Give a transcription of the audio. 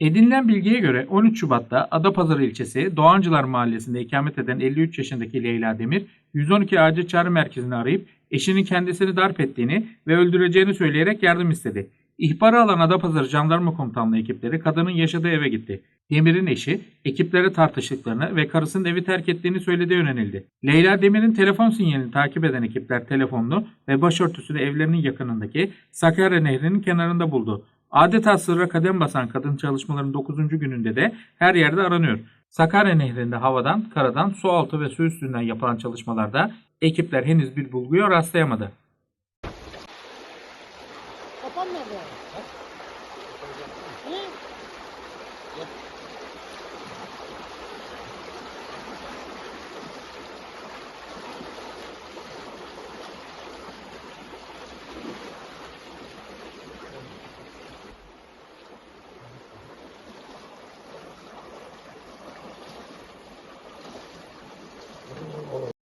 Edinilen bilgiye göre 13 Şubat'ta Adapazarı ilçesi Doğancılar Mahallesi'nde ikamet eden 53 yaşındaki Leyla Demir 112 acil çağrı merkezini arayıp eşinin kendisini darp ettiğini ve öldüreceğini söyleyerek yardım istedi. İhbarı alan Adapazarı Jandarma Komutanlığı ekipleri kadının yaşadığı eve gitti. Demir'in eşi ekiplere tartıştıklarını ve karısının evi terk ettiğini söylediği öğrenildi. Leyla Demir'in telefon sinyalini takip eden ekipler telefonunu ve başörtüsünü evlerinin yakınındaki Sakarya Nehri'nin kenarında buldu. Adeta sırra kadem basan kadın çalışmaların 9. gününde de her yerde aranıyor. Sakarya Nehri'nde havadan, karadan, su altı ve su üstünden yapılan çalışmalarda ekipler henüz bir bulguya rastlayamadı. Kapanmadı. Yap.